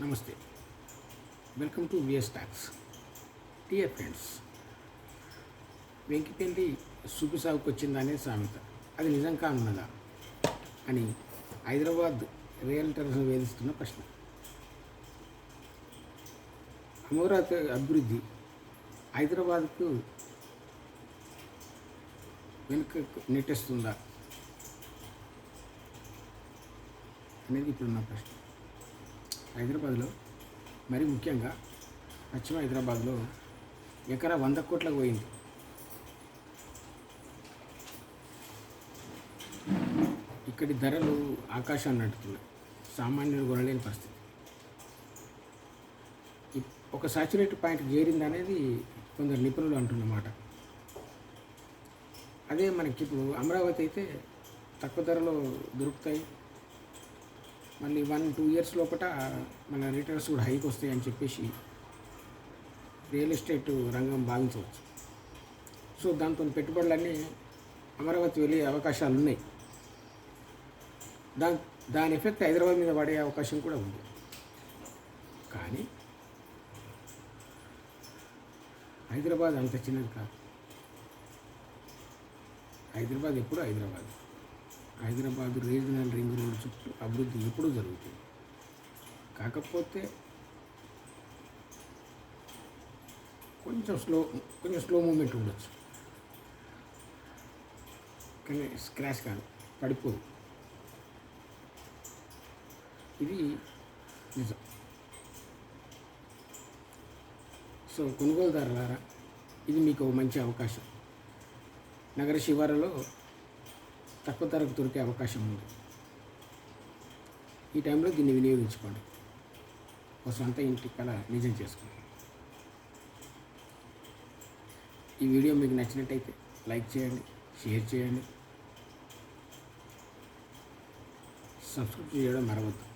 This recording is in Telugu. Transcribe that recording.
నమస్తే. Welcome to VS talks dear friends వెంకిపెండి సుబ్బి సాగుకు వచ్చిందనే సామెత. అది నిజం కానున్నదా అని హైదరాబాద్ రియల్టర్స్ వేధిస్తున్న ప్రశ్న. అమరావతి అభివృద్ధి హైదరాబాద్కు వెనుక నెట్టేస్తుందా? అనేది ఇప్పుడున్న ప్రశ్న. హైదరాబాద్లో మరి ముఖ్యంగా పశ్చిమ హైదరాబాద్లో ఎకరా వంద కోట్లకు పోయింది. ఇక్కడి ధరలు ఆకాశాన్ని నడుతున్నాయి సామాన్యులు కొనలేని పరిస్థితి. ఒక సాచురేట్ పాయింట్ చేరింది అనేది కొందరు నిపుణులు అంటున్నమాట. అదే మనకి ఇప్పుడు అమరావతి అయితే తక్కువ ధరలో దొరుకుతాయి. మళ్ళీ వన్ టూ ఇయర్స్ లోపల మన రిటర్న్స్ కూడా హైక్ వస్తాయి అని చెప్పేసి రియల్ ఎస్టేట్ రంగం భావించవచ్చు. సో దాంతో పెట్టుబడులన్నీ అమరావతి వెళ్ళే అవకాశాలు ఉన్నాయి. దా దాని ఎఫెక్ట్ హైదరాబాద్ మీద పడే అవకాశం కూడా ఉంది. కానీ హైదరాబాద్ అంత చిన్నది కాదు. హైదరాబాద్ ఎప్పుడు Hyderabad. Hyderabad regional ring road చుట్టూ అభివృద్ధి ఎప్పుడూ జరుగుతుంది. కాకపోతే కొంచెం స్లో కొంచెం స్లో మూమెంట్ ఉండొచ్చు. కానీ స్క్రాచ్ కాదు పడిపోదు. ఇది నిజం. సో కొనుగోలుదారులారా ఇది మీకు మంచి అవకాశం. నగర శివారులో తక్కువ ధరకు దొరికే అవకాశం ఉంది. ఈ టైంలో దీన్ని వినియోగించుకోండి. ఒక సొంత ఇంటి కళ నిజం చేసుకోండి. ఈ వీడియో మీకు నచ్చినట్టయితే లైక్ చేయండి షేర్ చేయండి. సబ్స్క్రైబ్ చేయడం మరవద్దు.